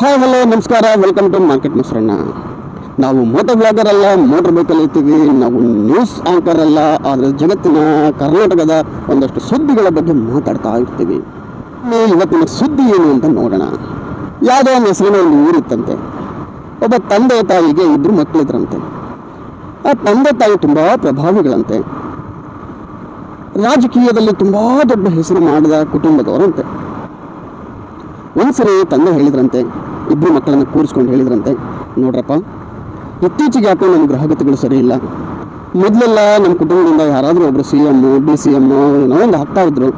Hi hello ನಮಸ್ಕಾರ. Welcome to market ಮಿಶ್ರಣ್ಣ ನಾವು ಮೋಟರ್ ಬ್ಲಾಗರ್ ಅಲ್ಲ ಮೋಟರ್ ಬೈಕಲ್ಲಿ ಇರ್ತೀವಿ. ನಾವು ನ್ಯೂಸ್ ಆಂಕರ್ ಅಲ್ಲ. ಆದರೆ ಜಗತ್ತಿನ ಕರ್ನಾಟಕದ ಒಂದಷ್ಟು ಸುದ್ದಿಗಳ ಬಗ್ಗೆ ಮಾತಾಡ್ತಾ ಇರ್ತೀವಿ. ಇವತ್ತಿನ ಸುದ್ದಿ ಏನು ಅಂತ ನೋಡೋಣ. ಯಾವುದೋ ಒಂದು ಹೆಸರಿನ ಒಂದು ಊರಿತ್ತಂತೆ ಒಬ್ಬ ತಂದೆ ತಾಯಿಗೆ ಇಬ್ಬರು ಮಕ್ಕಳಿದ್ರಂತೆ ಆ ತಂದೆ ತಾಯಿ ತುಂಬ ಪ್ರಭಾವಿಗಳಂತೆ. ರಾಜಕೀಯದಲ್ಲಿ ತುಂಬ ದೊಡ್ಡ ಹೆಸರು ಮಾಡಿದ ಕುಟುಂಬದವರಂತೆ. ಒಂದ್ಸರಿ ತಂದೆ ಹೇಳಿದ್ರಂತೆ ಇಬ್ಬರು ಮಕ್ಕಳನ್ನು ಕೂರಿಸ್ಕೊಂಡು ಹೇಳಿದ್ರಂತೆ. ನೋಡ್ರಪ್ಪ, ಇತ್ತೀಚೆಗೆ ಯಾಕೋ ನಮ್ಮ ಗ್ರಹಗತಿಗಳು ಸರಿ ಇಲ್ಲ. ಮೊದಲೆಲ್ಲ ನಮ್ಮ ಕುಟುಂಬದಿಂದ ಯಾರಾದರೂ ಒಬ್ಬರು C M D C M ಏನೋ ಒಂದು ಹಾಕ್ತಾ ಇದ್ರು.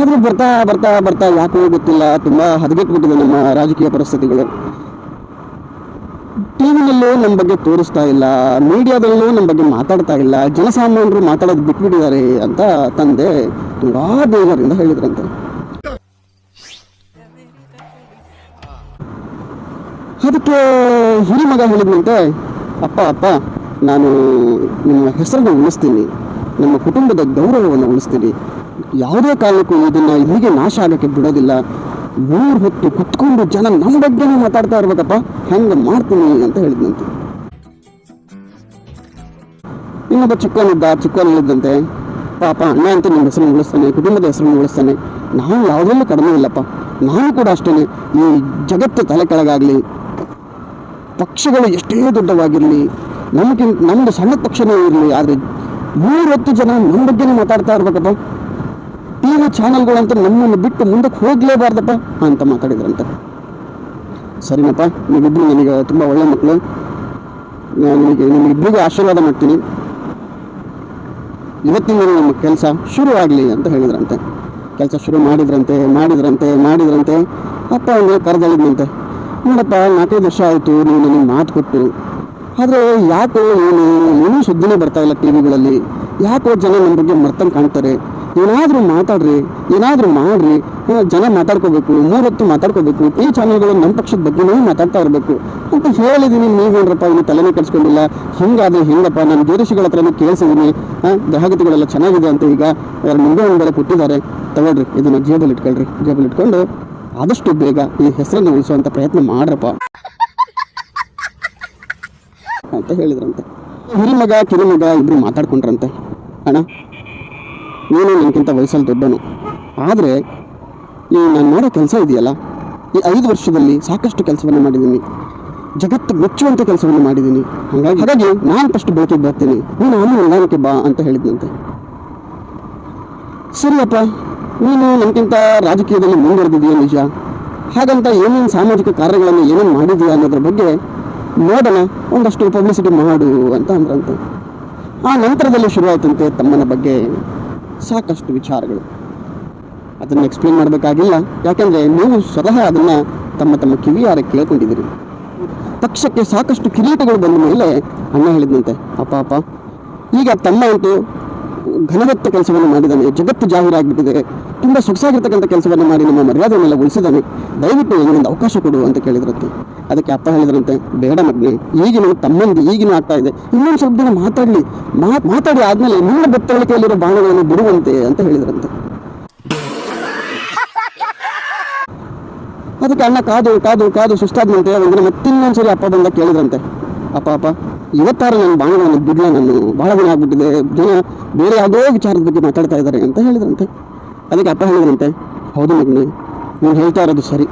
ಆದ್ರೆ ಬರ್ತಾ ಬರ್ತಾ ಬರ್ತಾ ಯಾಕೋ ಗೊತ್ತಿಲ್ಲ, ತುಂಬ ಹದಗೆಟ್ಬಿಟ್ಟಿದೆ ನಮ್ಮ ರಾಜಕೀಯ ಪರಿಸ್ಥಿತಿಗಳು. ಟಿವಿನಲ್ಲೂ ನಮ್ಮ ಬಗ್ಗೆ ತೋರಿಸ್ತಾ ಇಲ್ಲ, ಮೀಡಿಯಾದಲ್ಲೂ ನಮ್ಮ ಬಗ್ಗೆ ಮಾತಾಡ್ತಾ ಇಲ್ಲ, ಜನಸಾಮಾನ್ಯರು ಮಾತಾಡೋದು ಬಿಟ್ಬಿಟ್ಟಿದ್ದಾರೆ ಅಂತ ತಂದೆ ತುಂಬ ಬೇಜಾರಿಂದ ಹೇಳಿದ್ರಂತೆ. ಅದಕ್ಕೆ ಹಿರಿ ಮಗ ಹೇಳಿದಂತೆ ಅಪ್ಪ ಅಪ್ಪ, ನಾನು ನಿಮ್ಮ ಹೆಸರನ್ನು ಉಳಿಸ್ತೀನಿ. ನಮ್ಮ ಕುಟುಂಬದ ಗೌರವವನ್ನು ಉಳಿಸ್ತೀನಿ. ಯಾವುದೇ ಕಾರಣಕ್ಕೂ ಇದನ್ನು ಹೀಗೆ ನಾಶ ಆಗೋಕ್ಕೆ ಬಿಡೋದಿಲ್ಲ. ಮೂರು ಹೊತ್ತು ಕುತ್ಕೊಂಡು ಜನ ನಮ್ಮ ಬಗ್ಗೆನೇ ಮಾತಾಡ್ತಾ ಇರ್ಬೇಕಪ್ಪ. ಹೆಂಗೆ ಮಾಡ್ತೀನಿ ಅಂತ ಹೇಳಿದಂತೆ ಇನ್ನೊಬ್ಬ ಚಿಕ್ಕವನಿದ್ದ, ಚಿಕ್ಕವನು ಹೇಳಿದಂತೆ ಪಾಪ, ಅಣ್ಣ ಅಂತ ನಿಮ್ಮ ಹೆಸರನ್ನು ಉಳಿಸ್ತಾನೆ, ಕುಟುಂಬದ ಹೆಸರನ್ನು ಉಳಿಸ್ತಾನೆ. ನಾವು ಯಾವುದರಲ್ಲೂ ಕಡಿಮೆ ಇಲ್ಲಪ್ಪ. ನಾನು ಕೂಡ ಅಷ್ಟೇ ಈ ಜಗತ್ತು ತಲೆ ಕೆಳಗಾಗಲಿ. ಪಕ್ಷಗಳು ಎಷ್ಟೇ ದೊಡ್ಡವಾಗಿರಲಿ ನಮಗಿಂತ ನಮ್ಮದು ಸಣ್ಣ ಪಕ್ಷನೇ ಇರಲಿ, ಆದರೆ ಮೂರೊತ್ತು ಜನ ನಮ್ಮ ಬಗ್ಗೆನೇ ಮಾತಾಡ್ತಾ ಇರ್ಬೇಕಪ್ಪ. ಟಿ ವಿ ಚಾನಲ್ಗಳಂತೂ ನಮ್ಮನ್ನು ಬಿಟ್ಟು ಮುಂದಕ್ಕೆ ಹೋಗಲೇಬಾರ್ದಪ್ಪ ಅಂತ ಮಾತಾಡಿದ್ರಂತೆ. ಸರಿನಪ್ಪ ನೀವಿಬ್ಬರು ನನಗೆ ತುಂಬ ಒಳ್ಳೆ ಮಕ್ಕಳು. ನಿಮಗೆ ನಿಮಗಿಬ್ಬರಿಗೂ ಆಶೀರ್ವಾದ ಮಾಡ್ತೀನಿ. ಇವತ್ತಿನ ನಮ್ಮ ಕೆಲಸ ಶುರು ಆಗಲಿ ಅಂತ ಹೇಳಿದ್ರಂತೆ. ಕೆಲಸ ಶುರು ಮಾಡಿದ್ರಂತೆ ಮಾಡಿದ್ರಂತೆ ಮಾಡಿದ್ರಂತೆ. ಅಪ್ಪ ಅವನಿಗೆ ಕರೆದಳಿದ್ನಂತೆ. ನೋಡಪ್ಪ, ನಾಲ್ಕೈದು ವರ್ಷ ಆಯಿತು ನೀವು ನನಗೆ ಮಾತು ಕೊಟ್ಟು. ಆದರೆ ಯಾಕೋ ಏನು ಏನೂ ಸುದ್ದಿನೇ ಬರ್ತಾ ಇಲ್ಲ ಟಿ ವಿಗಳಲ್ಲಿ ಯಾಕೋ ಜನ ನಮ್ಮ ಬಗ್ಗೆ ಮರ್ತಂಗೆ ಕಾಣ್ತಾರೆ. ಏನಾದರೂ ಮಾತಾಡ್ರಿ, ಏನಾದರೂ ಮಾಡ್ರಿ. ಜನ ಮಾತಾಡ್ಕೋಬೇಕು, ಮೂರೊತ್ತು ಮಾತಾಡ್ಕೋಬೇಕು. ಈ ಚಾನಲ್ಗಳು ನಮ್ಮ ಪಕ್ಷದ ಬಗ್ಗೆನೇ ಮಾತಾಡ್ತಾ ಇರಬೇಕು. ಅಂತ ಹೇಳಿದ್ದೀನಿ ನೀವೇನ್ರಪ್ಪ ಅವನು ತಲೆನೇ ಕಟ್ಸ್ಕೊಂಡಿಲ್ಲ ಹಿಂಗಾದ್ರೆ ಹೆಂಗಪ್ಪ, ನಾನು ಜ್ಯೋತಿಷಿಗಳ ಹತ್ರನೂ ಕೇಳಿಸಿದ್ದೀನಿ ಗ್ರಹಗತಿಗಳೆಲ್ಲ ಚೆನ್ನಾಗಿದೆ ಅಂತ ಈಗ ಅವ್ರ ಮುಂದೆ ಒಂದು ಬೇರೆ ಕೊಟ್ಟಿದ್ದಾರೆ. ತಗೊಳ್ರಿ, ಇದನ್ನ ಜೇಬಲ್ಲಿ ಇಟ್ಕೊಳ್ರಿ. ಜೇಬಲ್ಲಿ ಇಟ್ಕೊಂಡು ಆದಷ್ಟು ಬೇಗ ಈ ಹೆಸರನ್ನು ಉಳಿಸುವಂಥ ಪ್ರಯತ್ನ ಮಾಡ್ರಪ್ಪ. ಅಂತ ಹೇಳಿದ್ರಂತೆ. ಹಿರಿಮಗ ಕಿರಿಮಗ ಇಬ್ರು ಮಾತಾಡ್ಕೊಂಡ್ರಂತೆ. ಅಣ್ಣ, ನೀನು ನನಗಿಂತ ವಯಸ್ಸಲ್ಲಿ ದೊಡ್ಡನು ಆದರೆ, ಈ ನಾನು ಮಾಡೋ ಕೆಲಸ ಇದೆಯಲ್ಲ? ಈ ಐದು ವರ್ಷದಲ್ಲಿ ಸಾಕಷ್ಟು ಕೆಲಸವನ್ನು ಮಾಡಿದ್ದೀನಿ. ಜಗತ್ತು ಮೆಚ್ಚುವಂಥ ಕೆಲಸವನ್ನು ಮಾಡಿದ್ದೀನಿ. ಹಾಗಾಗಿ ಹಾಗಾಗಿ ನಾನು ಫಸ್ಟ್ ಬೆಳಕಿಗೆ ಬರ್ತೀನಿ. ನೀನು ನಾನು ಹೊಂದಾಣಿಕೆ ಬಾ ಅಂತ ಹೇಳಿದ್ನಂತೆ. ಸರಿಯಪ್ಪ. ನೀನು ನನಗಿಂತ ರಾಜಕೀಯದಲ್ಲಿ ಮುಂದುವರೆದಿದೆಯಾ ನಿಜ? ಹಾಗಂತ ಏನೇನು ಸಾಮಾಜಿಕ ಕಾರ್ಯಗಳನ್ನು ಏನೇನು ಮಾಡಿದೀಯ ಅನ್ನೋದ್ರ ಬಗ್ಗೆ ನೋಡೋಣ, ಒಂದಷ್ಟು ಪಬ್ಲಿಸಿಟಿ ಮಾಡು ಅಂತ ಅಂದ್ರಂತೆ. ಆ ನಂತರದಲ್ಲಿ ಶುರುವಾಯ್ತಂತೆ ತಮ್ಮನ ಬಗ್ಗೆ ಸಾಕಷ್ಟು ವಿಚಾರಗಳು. ಅದನ್ನು ಎಕ್ಸ್ಪ್ಲೇನ್ ಮಾಡಬೇಕಾಗಿಲ್ಲ. ಯಾಕೆಂದರೆ ನೀವು ಸ್ವತಃ ಅದನ್ನು ತಮ್ಮ ತಮ್ಮ ಕಿವಿಯಾರ ಕೇಳ್ಕೊಂಡಿದ್ದೀರಿ. ಪಕ್ಷಕ್ಕೆ ಸಾಕಷ್ಟು ಕಿರೀಟಗಳು ಬಂದ ಮೇಲೆ ಅಣ್ಣ ಹೇಳಿದಂತೆ ಅಪ್ಪ ಅಪ್ಪ, ಈಗ ತಮ್ಮ ಅಂತೂ ಘನವತ್ತ ಕೆಲಸವನ್ನು ಮಾಡಿದ್ದಾನೆ. ಜಗತ್ತು ಜಾಹೀರಾಗಿಬಿಟ್ಟಿದೆ. ತುಂಬ ಸೊಗಸಾಗಿರ್ತಕ್ಕಂಥ ಕೆಲಸವನ್ನು ಮಾಡಿ ನಮ್ಮ ಮರ್ಯಾದೆಯನ್ನೆಲ್ಲ ಉಳಿಸಿದ್ದಾನೆ. ದಯವಿಟ್ಟು ನನಗೊಂದು ಅವಕಾಶ ಕೊಡು ಅಂತ ಕೇಳಿದ್ರಂತೆ. ಅದಕ್ಕೆ ಅಪ್ಪ ಹೇಳಿದ್ರಂತೆ, ಬೇಡ ಮಗ್ನಿ, ಈಗಿನ ತಮ್ಮಂದು, ಈಗಿನ ಆಗ್ತಾ ಇದೆ. ಇನ್ನೊಂದು ಸ್ವಲ್ಪ ದಿನ ಮಾತಾಡಲಿ. ಮಾತ್ ಮಾತಾಡಿ ಆದ್ಮೇಲೆ ನಿಮ್ಮ ಬೆತ್ತಳಿಕೆಯಲ್ಲಿರೋ ಬಾಣಗಳನ್ನು ಬಿಡುವಂತೆ ಅಂತ ಹೇಳಿದ್ರಂತೆ. ಅದಕ್ಕೆ ಅಣ್ಣ, ಕಾದು ಕಾದು ಕಾದು, ಸುಸ್ತಾದ್ನಂತೆ. ಒಂದಿನ ಮತ್ತಿನ್ನೊಂದ್ಸರಿ ಅಪ್ಪ ಬಂದ ಕೇಳಿದ್ರಂತೆ. ಅಪ್ಪ ಅಪ್ಪ ಇವತ್ತಾರು ನನ್ನ ಬಾಣಗಳನ್ನು ಬಿಡ್ಲ ನಾನು. ಭಾಳ ದಿನ ಆಗ್ಬಿಟ್ಟಿದೆ. ಜನ ಬೇರೆ ಯಾವುದೋ ವಿಚಾರದ ಬಗ್ಗೆ ಮಾತಾಡ್ತಾ ಇದ್ದಾರೆ ಅಂತ ಹೇಳಿದ್ರಂತೆ. ಅದಕ್ಕೆ ಅಪ್ಪ ಹೇಳಿದ್ರಂತೆ, ಹೌದು ಮಗನೇ ನೀವು ಹೇಳ್ತಾ ಇರೋದು ಸರಿ.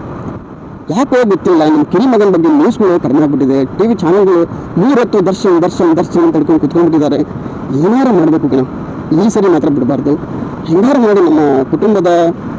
ಯಾಕೋ ಗೊತ್ತಿಲ್ಲ, ನಮ್ಮ ಕಿರಿ ಮಗನ ಬಗ್ಗೆ ನ್ಯೂಸ್ಗಳು ಕಡಿಮೆ ಆಗ್ಬಿಟ್ಟಿದೆ. ಟಿ ವಿ ಚಾನಲ್ಗಳು ಮೂರತ್ತು ದರ್ಶನ್ ದರ್ಶನ್ ದರ್ಶನ್ ಅಂತ ಹಿಡ್ಕೊಂಡು ಕುತ್ಕೊಂಡ್ಬಿಟ್ಟಿದ್ದಾರೆ. ಏನಾರು ಮಾಡಬೇಕು ಕಣ. ಈ ಸರಿ ಮಾತ್ರ ಬಿಡಬಾರ್ದು. ಹಿಂಗಾರು ಮಾಡಿ ನಮ್ಮ ಕುಟುಂಬದ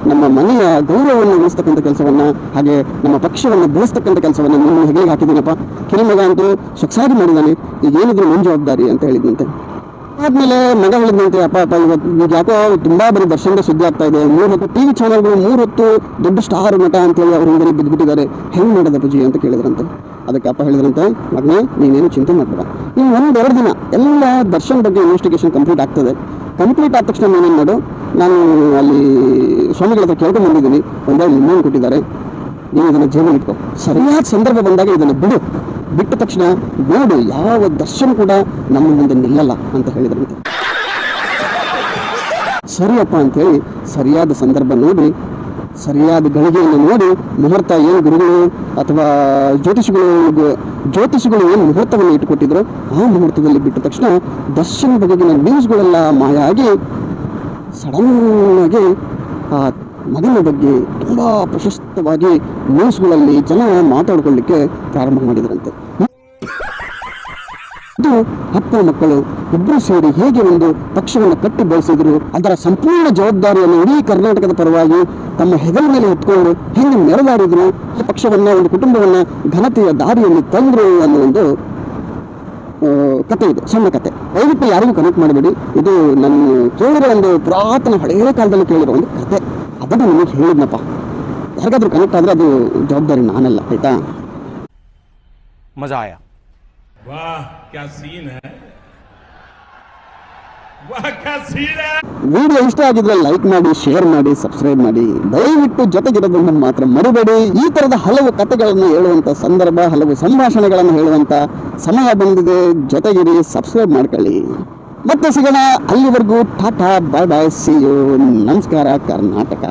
ನಮ್ಮ ಮನೆಯ ಗೌರವವನ್ನು ಉಳಿಸ್ತಕ್ಕಂಥ ಕೆಲಸವನ್ನು ಹಾಗೆ ನಮ್ಮ ಪಕ್ಷವನ್ನು ಬೆಳೆಸ್ತಕ್ಕಂಥ ಕೆಲಸವನ್ನು ನಿಮ್ಮ ಹೆಗಲಿಗೆ ಹಾಕಿದ್ದೀನಪ್ಪ ಕಿರಿಮಗ ಅಂತೂ ಸೊಕ್ಸಾಗಿ ಮಾಡಿದ್ದಾನೆ. ಈಗೇನಿದ್ರು ನನ್ನ ಜವಾಬ್ದಾರಿ ಅಂತ ಹೇಳಿದ್ನಂತೆ. ಆದ್ಮೇಲೆ ಮಗ ಹೇಳಿದಂತೆ ಅಪ್ಪ ಅಪ್ಪ, ಇವತ್ತು ನೀವು ಯಾಕೋ ತುಂಬಾ ಬರೀ ದರ್ಶನದ ಸುದ್ದಿ ಆಗ್ತಾ ಇದೆ. ಮೂರು ಹೊತ್ತು ಟಿವಿ ಚಾನಲ್ಗಳು ಮೂರು ಹೊತ್ತು ದೊಡ್ಡ ಸ್ಟಾರ್ ನಟ ಅಂತೇಳಿ ಅವ್ರ ಹಿಂದೆ ಬಿದ್ದುಬಿಟ್ಟಿದ್ದಾರೆ ಹೆಂಗ್ ಮಾಡೋದ ಪೂಜಿ ಅಂತ ಕೇಳಿದ್ರಂತೆ. ಅದಕ್ಕೆ ಅಪ್ಪ ಹೇಳಿದ್ರಂತೆ, ಮಗನೇ, ನೀನೇನು ಚಿಂತೆ ಮಾಡಬೇಡ. ಇನ್ನು ಒಂದು ಎರಡು ದಿನ ಎಲ್ಲ ದರ್ಶನ್ ಬಗ್ಗೆ ಇನ್ವೆಸ್ಟಿಗೇಷನ್ ಕಂಪ್ಲೀಟ್ ಆಗ್ತದೆ. ಕಂಪ್ಲೀಟ್ ಆದ ತಕ್ಷಣ ನಾನೇನು ಮಾಡು, ನಾನು ಅಲ್ಲಿ ಸ್ವಾಮಿಗಳ ಹತ್ರ ಕೇಳ್ಕೊಂಡು ಬಂದಿದ್ದೀನಿ. ಒಂದೇ ಲಿಂಬನ್ ಕೊಟ್ಟಿದ್ದಾರೆ. ನೀವು ಇದನ್ನು ಜೀವನ ಇಟ್ಕೋ. ಸರಿಯಾದ ಸಂದರ್ಭ ಬಂದಾಗ ಇದನ್ನು ಬಿಡು. ಬಿಟ್ಟ ತಕ್ಷಣ ನೋಡು, ಯಾವ ದರ್ಶನ ಕೂಡ ನಮ್ಮ ಮುಂದೆ ನಿಲ್ಲಲ್ಲ ಅಂತ ಹೇಳಿದ್ರಂತೆ ಸರಿಯಪ್ಪ ಅಂತೇಳಿ ಸರಿಯಾದ ಸಂದರ್ಭ ನೋಡಿ, ಸರಿಯಾದ ಗಳಿಗೆಯನ್ನು ನೋಡಿ, ಮುಹೂರ್ತ ಏನು ಗುರುಗಳು ಅಥವಾ ಜ್ಯೋತಿಷಿಗಳು ಜ್ಯೋತಿಷಿಗಳು ಏನು ಮುಹೂರ್ತವನ್ನು ಇಟ್ಟುಕೊಟ್ಟಿದ್ರು, ಆ ಮುಹೂರ್ತದಲ್ಲಿ ಬಿಟ್ಟ ತಕ್ಷಣ ದರ್ಶನ ಬಗೆಗಿನ ನ್ಯೂಸ್ಗಳೆಲ್ಲ ಮಾಯ ಆಗಿ ಸಡನ್ ಮಗನ ಬಗ್ಗೆ ತುಂಬ ಪ್ರಶಸ್ತವಾಗಿ ನ್ಯೂಸ್ಗಳಲ್ಲಿ ಜನ ಮಾತಾಡ್ಕೊಳ್ಳಿಕ್ಕೆ ಪ್ರಾರಂಭ ಮಾಡಿದ್ರಂತೆ. ಇದು ಅಪ್ಪ ಮಕ್ಕಳು ಇಬ್ಬರು ಸೇರಿ ಹೇಗೆ ಒಂದು ಪಕ್ಷವನ್ನು ಕಟ್ಟಿ ಬೆಳೆಸಿದ್ರು, ಅದರ ಸಂಪೂರ್ಣ ಜವಾಬ್ದಾರಿಯನ್ನು ಇಡೀ ಕರ್ನಾಟಕದ ಪರವಾಗಿ ತಮ್ಮ ಹೆಗಲ ಮೇಲೆ ಹೊತ್ಕೊಂಡು ಹೆಂಗೆ ನೆರವಾರಿದ್ರು, ಈ ಪಕ್ಷವನ್ನ, ಒಂದು ಕುಟುಂಬವನ್ನ ಘನತೆಯ ದಾರಿಯಲ್ಲಿ ತಂದ್ರು ಅನ್ನೋ ಒಂದು ಕತೆ ಇದು, ಸಣ್ಣ ಕತೆ. ದಯವಿಟ್ಟು ಯಾರಿಗೂ ಕನೆಕ್ಟ್ ಮಾಡಬೇಡಿ. ಇದು ನನ್ನ ಕೇಳಿರೋ ಒಂದು ಪುರಾತನ ಹಳೆಯ ಕಾಲದಲ್ಲಿ ಕೇಳಿರೋ ಒಂದು ಕತೆ. ಅದನ್ನು ನನಗೆ ಹೇಳಿದ್ನಪ್ಪ. ಯಾರಿಗಾದ್ರೂ ಕನೆಕ್ಟ್ ಆದರೆ ಅದು ಜವಾಬ್ದಾರಿ ನಾನಲ್ಲ ಆಯ್ತಾ? ಮಜಾಯ. ವಾಹ್ ವಿಡಿಯೋ ಇಷ್ಟ ಆಗಿದ್ರೆ ಲೈಕ್ ಮಾಡಿ ಶೇರ್ ಮಾಡಿ ಸಬ್ಸ್ಕ್ರೈಬ್ ಮಾಡಿ. ದಯವಿಟ್ಟು ಜೊತೆಗಿರೋದನ್ನು ಮಾತ್ರ ಮರಿಬೇಡಿ. ಈ ತರದ ಹಲವು ಕಥೆಗಳನ್ನು ಹೇಳುವಂತ ಸಂದರ್ಭ ಹಲವು ಸಂಭಾಷಣೆಗಳನ್ನು ಹೇಳುವಂತ ಸಮಯ ಬಂದಿದೆ. ಜೊತೆಗಿರಿ ಸಬ್ಸ್ಕ್ರೈಬ್ ಮಾಡ್ಕೊಳ್ಳಿ. ಮತ್ತೆ ಸಿಗೋಣ ಅಲ್ಲಿವರೆಗೂ tata bye bye see you ನಮಸ್ಕಾರ ಕರ್ನಾಟಕ.